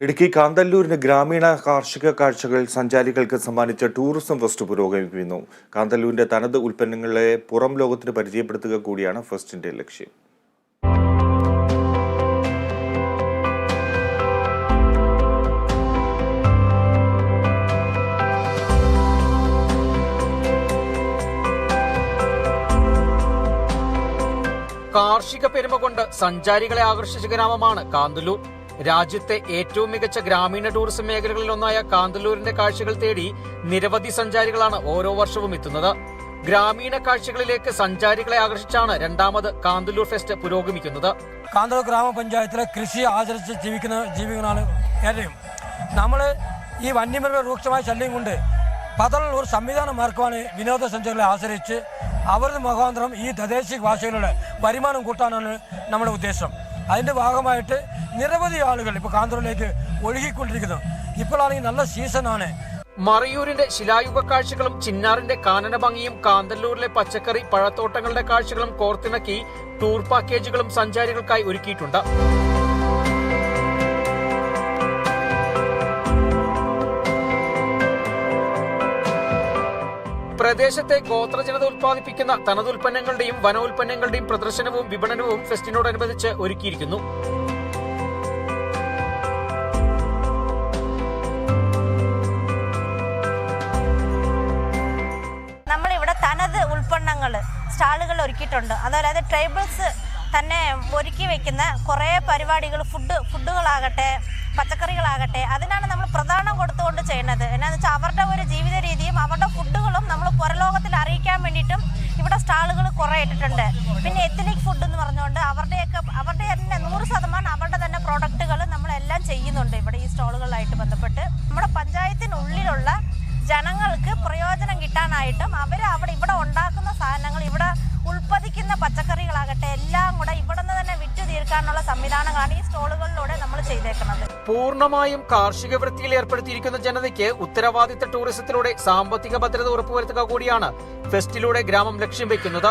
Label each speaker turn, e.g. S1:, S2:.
S1: ഇടുക്കി കാന്തല്ലൂരിന് ഗ്രാമീണ കാർഷിക കാഴ്ചകൾ സഞ്ചാരികൾക്ക് സമ്മാനിച്ച ടൂറിസം ഫെസ്റ്റ് പുരോഗമിക്കുന്നു കാന്തല്ലൂരിന്റെ തനത് ഉൽപ്പന്നങ്ങളെ പുറം ലോകത്തിന് പരിചയപ്പെടുത്തുക കൂടിയാണ് ഫെസ്റ്റിന്റെ ലക്ഷ്യം.
S2: കാർഷിക പെരുമ കൊണ്ട് സഞ്ചാരികളെ ആകർഷിച്ച ഗ്രാമമാണ് കാന്തല്ലൂർ. രാജ്യത്തെ ഏറ്റവും മികച്ച ഗ്രാമീണ ടൂറിസം മേഖലകളിലൊന്നായ കാന്തല്ലൂരിന്റെ കാഴ്ചകൾ തേടി നിരവധി സഞ്ചാരികളാണ് ഓരോ വർഷവും എത്തുന്നത്. ഗ്രാമീണ കാഴ്ചകളിലേക്ക് സഞ്ചാരികളെ ആകർഷിച്ചാണ് രണ്ടാമത് കാന്തല്ലൂർ ഫെസ്റ്റ് പുരോഗമിക്കുന്നത്.
S3: കാന്തല്ലൂർ ഗ്രാമപഞ്ചായത്തിലെ കൃഷി ആചരിച്ച് ജീവിക്കുന്ന ജീവികളാണ് ഏറെയും നമ്മൾ ഈ വന്യമൃഗ രൂക്ഷമായ ശല്യം കൊണ്ട് പതൽ ഒരു സംവിധാനം മാർക്കുവാണ് വിനോദസഞ്ചാരികളെ ആശ്രയിച്ച് അവരുടെ മുഖാന്തരം ഈ തദ്ദേശീയ ഭാഷകളുടെ വരുമാനം കൂട്ടാനാണ് നമ്മുടെ ഉദ്ദേശം. അതിന്റെ ഭാഗമായിട്ട് നിരവധി ആളുകൾ ഇപ്പോൾ കാന്തൂരിലേക്ക് ഒഴുകിക്കൊണ്ടിരിക്കുന്നു. ഇപ്പോഴാണെങ്കിൽ നല്ല സീസണാണ്.
S2: മറയൂരിന്റെ ശിലായുഗ കാഴ്ചകളും ചിന്നാറിന്റെ കാനന ഭംഗിയും കാന്തല്ലൂരിലെ പച്ചക്കറി പഴത്തോട്ടങ്ങളുടെ കാഴ്ചകളും കോർത്തിണക്കി ടൂർ പാക്കേജുകളും സഞ്ചാരികൾക്കായി ഒരുക്കിയിട്ടുണ്ട്. പ്രദേശത്തെ ഗോത്രജനത ഉൽപ്പാദിപ്പിക്കുന്ന തനതുൽപ്പന്നങ്ങളുടെയും വനോൽപ്പന്നങ്ങളുടെയും പ്രദർശനവും വിപണനവും ഫെസ്റ്റിനോടനുബന്ധിച്ച് ഒരുക്കിയിരിക്കുന്നു.
S4: നമ്മളിവിടെ തനത് ഉൽപ്പന്നങ്ങൾ സ്റ്റാളുകൾ ഒരുക്കിയിട്ടുണ്ട്. അതായത് ട്രൈബിൾസ് തന്നെ ഒരുക്കി വെക്കുന്ന കുറേ പരിപാടികൾ ഫുഡ് ഫുഡുകളാകട്ടെ പച്ചക്കറികളാകട്ടെ അതിനാണ് നമ്മൾ പ്രധാനം കുറേ ഇട്ടിട്ടുണ്ട്. പിന്നെ എത്തനിക് ഫുഡ് എന്ന് പറഞ്ഞുകൊണ്ട് അവരുടെയൊക്കെ അവരുടെ തന്നെ നൂറ് ശതമാനം അവരുടെ തന്നെ പ്രോഡക്റ്റുകൾ നമ്മളെല്ലാം ചെയ്യുന്നുണ്ട് ഇവിടെ ഈ സ്റ്റോളുകളായിട്ട് ബന്ധപ്പെട്ട്. നമ്മുടെ പഞ്ചായത്തിനുള്ളിലുള്ള ജനങ്ങൾക്ക് പ്രയോജനം കിട്ടാനായിട്ടും അവർ അവിടെ ഇവിടെ ഉണ്ടാക്കുന്ന സാധനങ്ങൾ ഇവിടെ ഉൽപ്പതിക്കുന്ന പച്ചക്കറികളാകട്ടെ എല്ലാം കൂടെ ഇവിടെ നിന്ന് തന്നെ വിറ്റു തീർക്കാനുള്ള സംവിധാനങ്ങളാണ് ഈ സ്റ്റോളുകളിലൂടെ
S2: പൂർണമായും കാർഷിക വൃത്തിയിൽ ഏർപ്പെടുത്തിയിരിക്കുന്ന ജനതയ്ക്ക് ഉത്തരവാദിത്ത ടൂറിസത്തിലൂടെ സാമ്പത്തിക ഭദ്രത ഉറപ്പുവരുത്തുക കൂടിയാണ് ഫെസ്റ്റിലൂടെ ഗ്രാമം ലക്ഷ്യം വെക്കുന്നത്.